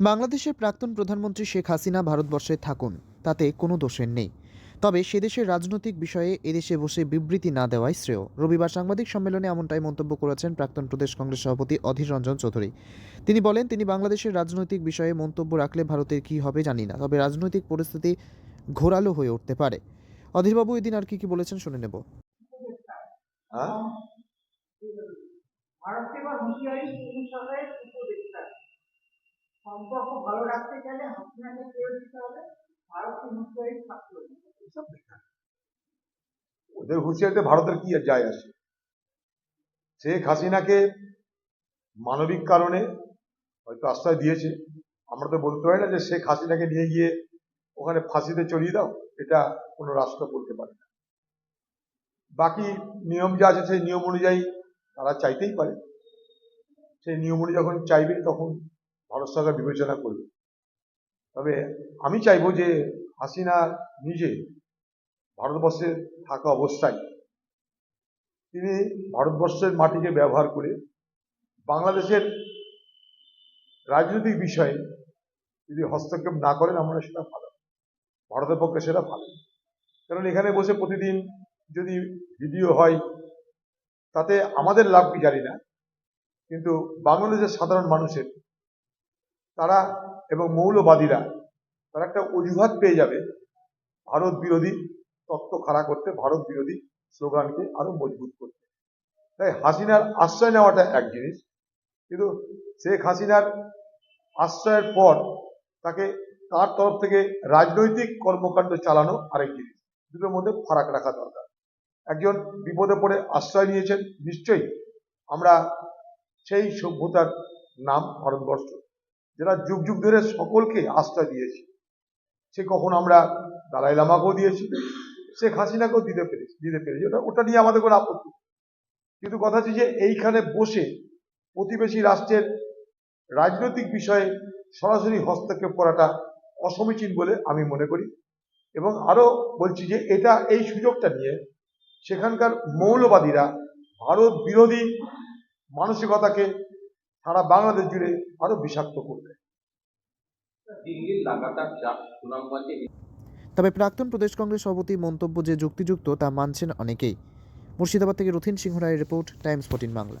বাংলাদেশের প্রাক্তন প্রধানমন্ত্রী শেখ হাসিনা ভারতবর্ষে থাকুন, তাতে কোনো দোষের নেই। তবে সে দেশের রাজনৈতিক বিষয়ে এদেশে বসে বিবৃতি না দেওয়াই শ্রেয়। রবিবার সাংবাদিক সম্মেলনে এমনটাই মন্তব্য করেছেন প্রাক্তন প্রদেশ কংগ্রেস সভাপতি অধীর রঞ্জন চৌধুরী। তিনি বলেন, তিনি বাংলাদেশের রাজনৈতিক বিষয়ে মন্তব্য রাখলে ভারতের কী হবে জানি না, তবে রাজনৈতিক পরিস্থিতি ঘোরালো হয়ে উঠতে পারে। অধীরবাবু এদিন আর কি কি বলেছেন শুনে নেব। হ্যাঁ? উপদেষ্টা সম্পর্ক ভালো রাখতে গেলে দিতে হবে। ভারতকে হুঁশিয়ারি থাকতে হবে। ওদের হুঁশিয়ারিতে ভারতের কি যায় আসে? শেখ হাসিনাকে মানবিক কারণে হয়তো আশ্রয় দিয়েছে। আমরা তো বলতে পারি না যে শেখ হাসিনাকে নিয়ে গিয়ে ওখানে ফাঁসিতে চড়িয়ে দাও, এটা কোনো রাষ্ট্র বলতে পারে না। বাকি নিয়ম যা আছে সেই নিয়ম অনুযায়ী তারা চাইতেই পারে। সেই নিয়ম অনুযায়ী যখন চাইবে তখন ভারত সরকার বিবেচনা করবে। তবে আমি চাইব যে হাসিনা নিজে ভারতবর্ষে থাকা অবস্থায় তিনি ভারতবর্ষের মাটিকে ব্যবহার করে বাংলাদেশের রাজনৈতিক বিষয়ে যদি হস্তক্ষেপ না করেন, আমরা সেটা ভালো। ভারতের পক্ষে সেটা ভালো। কারণ এখানে বসে প্রতিদিন যদি ভিডিও হয়, তাতে আমাদের লাভ কি জানি না। কিন্তু বাংলাদেশের সাধারণ মানুষের তারা এবং মৌলবাদীরা, তারা একটা অজুহাত পেয়ে যাবে ভারত বিরোধী তত্ত্ব খাড়া করতে, ভারত বিরোধী স্লোগানকে আরও মজবুত করতে। তাই হাসিনার আশ্রয় নেওয়াটা এক জিনিস, কিন্তু শেখ হাসিনার আশ্রয়ের পর তাকে তার তরফ থেকে রাজনৈতিক কর্মকাণ্ড চালানো আরেক জিনিস, দুটোর মধ্যে ফারাক রাখা দরকার। একজন বিপদে পড়ে আশ্রয় নিয়েছেন, নিশ্চয়ই আমরা সেই সভ্যতার নাম ভারতবর্ষ। যারা যুগ যুগ ধরে সকলকে আশ্রয় দিয়েছে, সে কখন আমরা দালাই লামাকেও দিয়েছি, শেখ হাসিনাকেও দিতে পেরেছি দিতে পেরেছি। ওটা ওটা নিয়ে আমাদের কোনো আপত্তি কিন্তু কথা হচ্ছে যে এইখানে বসে প্রতিবেশী রাষ্ট্রের রাজনৈতিক বিষয়ে সরাসরি হস্তক্ষেপ করাটা অসমীচীন বলে আমি মনে করি। এবং আরও বলছি যে এটা, এই সুযোগটা নিয়ে সেখানকার মৌলবাদীরা ভারত বিরোধী মানসিকতাকে সারা বাংলাদেশ জুড়ে আরও বিষাক্ত করবে। তবে প্রাক্তন প্রদেশ কংগ্রেস সভাপতি মন্তব্য যে যুক্তিযুক্ত তা মানছেন অনেকেই। মুর্শিদাবাদ থেকে রথিন সিংহ রায়ের report, Times fourteen Bangla.